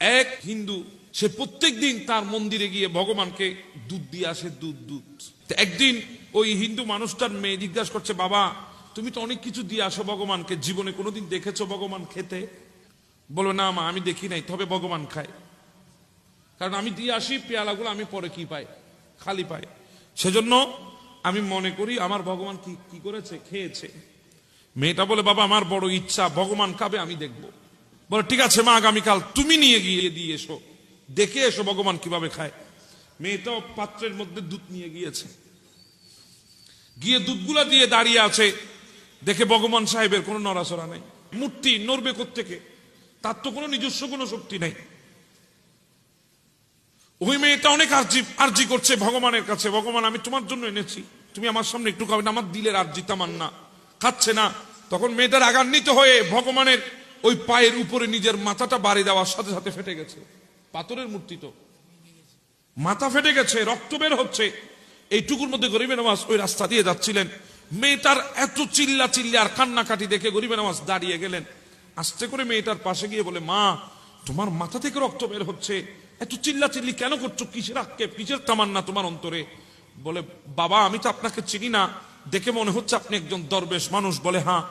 এক হিন্দু, সে প্রত্যেক দিন তার মন্দিরে গিয়ে ভগবানকে দুধ দিয়ে আসে, দুধ দুধ। একদিন ওই হিন্দু মানুষটার মেয়ে জিজ্ঞাসা করছে, বাবা, তুমি তো অনেক কিছু দিয়ে আসো ভগবানকে, জীবনে কোনোদিন দেখেছ ভগবান খেতে? বলো না মা, আমি দেখি নাই, তবে ভগবান খায়। কারণ আমি দিয়ে আসি, পেয়ালাগুলো আমি পরে কি পাই? খালি পাই। সেজন্য আমি মনে করি, আমার ভগবান কি কি করেছে? খেয়েছে। মেয়েটা বলে, বাবা, আমার বড় ইচ্ছা, ভগবান খাবে, আমি দেখব। বলে, ঠিক আছে মা, আগামীকাল তুমি নিয়ে গিয়ে দিয়ে এসো। দেখে এসো ভগবান কীভাবে খায়। মেয়েটাও পাত্রের মধ্যে দুধ নিয়ে গিয়েছে। গিয়ে দুধগুলা দিয়ে দাঁড়িয়ে আছে। দেখে ভগবান সাহেবের কোনো নড়াচড়া নাই। মূর্তি নড়বে থেকে তার তো কোনো নিজস্ব কোনো শক্তি নাই। ওই মেয়েটা অনেক আর্জি আর্জি করছে ভগবানের কাছে। ভগবান, আমি তোমার জন্য এনেছি। তুমি আমার সামনে একটু খাবে না আমার দিলের আর্জি তামান না খাচ্ছে না? তখন মেয়েটার আগান্বিত হয়ে ভগবানের ওই পায়ের উপরে নিজের মাথাটা বাড়ি দেওয়ার সাথে সাথে ফেটে গেছে। পাথরের মূর্তি তো। মাথা ফেটে গেছে, রক্ত বের হচ্ছে। এইটুকুর মধ্যে গরিবে নামাজ ওই রাস্তা দিয়ে যাচ্ছিলেন। মেয়েটার এত চিল্লা চিল্লা আর কান্নাকাটি দেখে গরিবে নামাজ দাঁড়িয়ে গেলেন। আস্তে করে মেয়েটার পাশে গিয়ে বলে, মা, তোমার মাথা থেকে রক্ত বের হচ্ছে। এত চিল্লা চিল্লি কেন করছ? কিসের আক্ষেপ? কিসের তামান্না তোমার অন্তরে? বলে, বাবা, আমি তো আপনাকে চিনি না। দেখে মনে হচ্ছে আপনি একজন দরবেশ মানুষ। বলে হ্যাঁ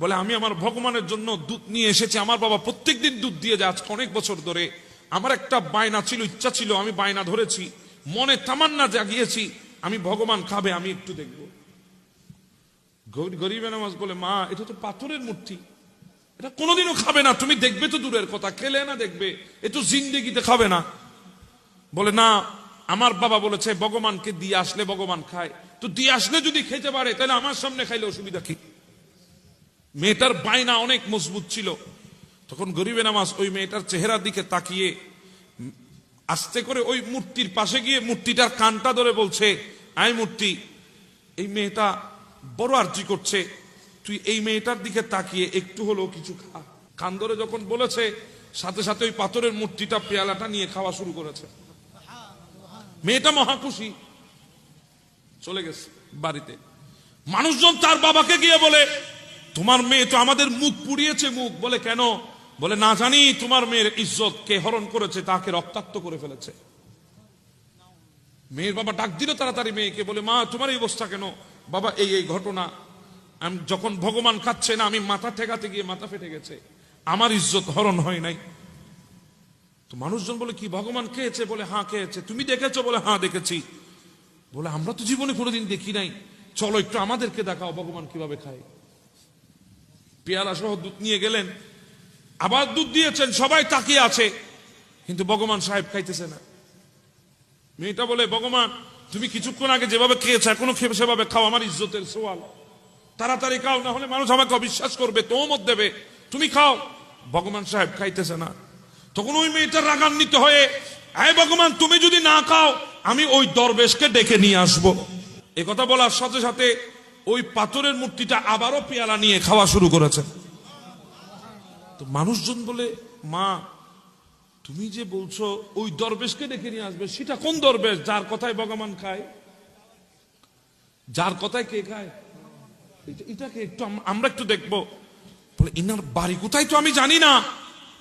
বলে, আমি আমার ভগবানের জন্য দুধ নিয়ে এসেছি। আমার বাবা প্রত্যেকদিন দুধ দিয়ে যায়। আজকে অনেক বছর ধরে আমার একটা বায়না ছিল, ইচ্ছা ছিল, আমি বায়না ধরেছি। মনে তামান্না জাগিয়েছি, আমি ভগবান খাবে, আমি একটু দেখব। গরিব নামাজ বলে, মা, এটা তো পাথরের মূর্তি। এটা কোনোদিনও খাবে না। তুমি দেখবে তো দূরের কথা। খেলে না দেখবে। এ তো জিন্দেগিতে খাবে না। বলে, না, আমার বাবা বলেছে, ভগবানকে দিয়ে আসলে ভগবান খায়। তো দিয়ে আসলে যদি খেতে পারে, তাহলে আমার সামনে খাইলে অসুবিধা কি? মেয়েটার বায়না অনেক মজবুত ছিল। তখন গরিবে নামাজ ওই মেয়েটার চেহারার দিকে তাকিয়ে আস্তে করে ওই মূর্তির পাশে গিয়ে মূর্তিটার কানটা ধরে বলছে আয় মূর্তি, এই মেয়েটা বড় আর্জি করছে। তুই এই মেয়েটার দিকে তাকিয়ে একটু হলেও কিছু খা। কান ধরে যখন বলেছে, সাথে সাথে ওই পাথরের মূর্তিটা পেয়ালাটা নিয়ে খাওয়া শুরু করেছে। মেয়েটা মহাখুশি চলে গেছে বাড়িতে। মানুষজন তার বাবাকে গিয়ে বলে তোমার মেয়ে তো আমাদের মুখ পুড়িয়েছে মুখ। বলে কেন? বলে, না জানি তোমার মেয়ের ইজ্জত কে হরণ করেছে, তাকে রক্তাক্ত করে ফেলেছে। মেয়ের বাবা ডাক দিল তাড়াতাড়ি মেয়েকে, বলে, মা, তোমার এই অবস্থা কেন? বাবা, এই এই ঘটনা। আমি যখন ভগবান খাচ্ছে না, আমি মাথা ঠেকাতে গিয়ে মাথা ফেটে গেছে। আমার ইজ্জত হরণ হয় নাই। তো মানুষজন বলে, কি, ভগবান খেয়েছে? বলে হ্যাঁ খেয়েছে। তুমি দেখেছ? বলে হ্যাঁ দেখেছি। বলে, আমরা তো জীবনে কোনোদিন দেখি নাই। চলো, একটু আমাদেরকে দেখাও, ভগবান কীভাবে খায়? পেয়ালা সহ দুধ নিয়ে গেলেন। আবার দুধ দিয়েছেন, সবাই তাকিয়ে আছে। কিন্তু ভগবান সাহেব খাইতেছে না। মেয়েটা বলে, ভগবান, তুমি কিছুক্ষণ আগে যেভাবে খেয়েছো, এখনও খেয়ে সেভাবে খাও, আমার ইজ্জতের সোয়াল। তাড়াতাড়ি খাও, না হলে মানুষ আমাকে অবিশ্বাস করবে, তোমত দেবে। তুমি খাও। ভগবান সাহেব খাইতেছে না। তখন ওই মেয়েটার রাগান্বিত হয়ে, আয় ভগবান, তুমি যদি না খাও, আমি ওই দরবেশকে ডেকে নিয়ে আসব। কথা বলার সাথে সাথে ওই পাথরের মূর্তিটা আবারও পেয়ালা নিয়ে খাওয়া শুরু করেছে। তো মানুষজন বলে, মা, তুমি যে বলছো ওই দরবেশকে ডেকে নিয়ে আসবে, সেটা কোন দরবেশ? যার কথায় ভগবান খায়। যার কথায় কে খায়? এটা- এটাকে একটু আমরা একটু দেখব। বলে, ইনার বাড়ি কোথায় তো আমি জানি না।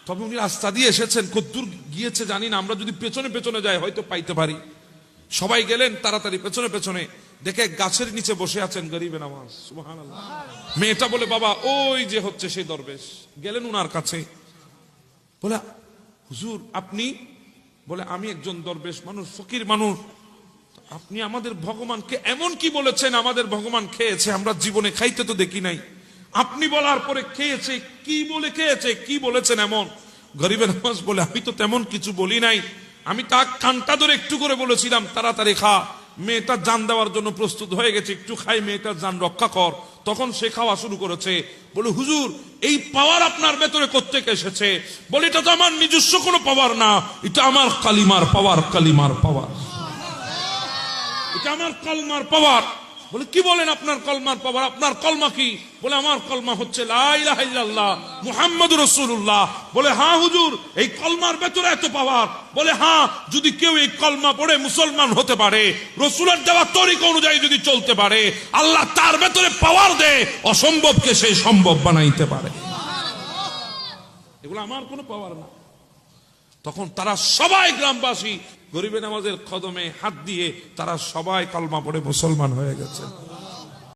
তবে উনি রাস্তা দিয়ে এসেছেন, কদ্দূর গিয়েছে জানি না। আমরা যদি পেছনে পেছনে যাই, হয়তো পাইতে পারি। সবাই গেলেন, তাড়াতাড়ি, পেছনে পেছনে। দেখে গাছের নিচে বসে আছেন গরিবে নামাজ। মেয়েটা বলে, বাবা, ওই যে হচ্ছে সেই দরবেশ। গেলেন উনার কাছে। বলে, হুজুর, আপনি? বলে, আমি একজন দরবেশ মানুষ, ফকির মানুষ। আপনি আমাদের ভগবানকে এমন কি বলেছেন? আমাদের ভগবান খেয়েছে, আমরা জীবনে খাইতে তো দেখি নাই। আপনি বলার পরে খেয়েছে, কি বলে খেয়েছে, কি বলেছেন এমন? গরিবের নামাজ বলে, আমি তো তেমন কিছু বলি নাই। আমি তা কানটা ধরে একটু করে বলেছিলাম, তাড়াতাড়ি খা। মেয়েটা জান দেওয়ার জন্য প্রস্তুত হয়ে গেছে, একটু খাই, মেয়েটার জান রক্ষা কর। তখন সে খাওয়া শুরু করেছে। বলে, হুজুর, এই পাওয়ার আপনার ভেতরে কোথেকে এসেছে? বলে, এটা তো আমার নিজস্ব কোনো পাওয়ার না, এটা আমার কালিমার পাওয়ার কালিমার পাওয়ার। এটা আমার কালমার পাওয়ার। বলে, কি বলেন আপনার কলমার পাওয়ার? আপনার কলমা কি? বলে, আমার কলমা হচ্ছে মুহাম্মদ রসুল্লাহ বলে হ্যাঁ হুজুর, এই কলমার ভেতরে এত পাওয়ার। বলে হ্যাঁ যদি কেউ এই কলমা পড়ে মুসলমান হতে পারে, রসুলের দেওয়া তরিক অনুযায়ী যদি চলতে পারে, আল্লাহ তার ভেতরে পাওয়ার দেয় অসম্ভবকে সে সম্ভব বানাইতে পারে। এগুলো আমার কোনো পাওয়ার না। তখন তারা সবাই গ্রামবাসী গরিবের নামাজের কদমে হাত দিয়ে তারা সবাই কলমা পড়ে মুসলমান হয়ে গেছে।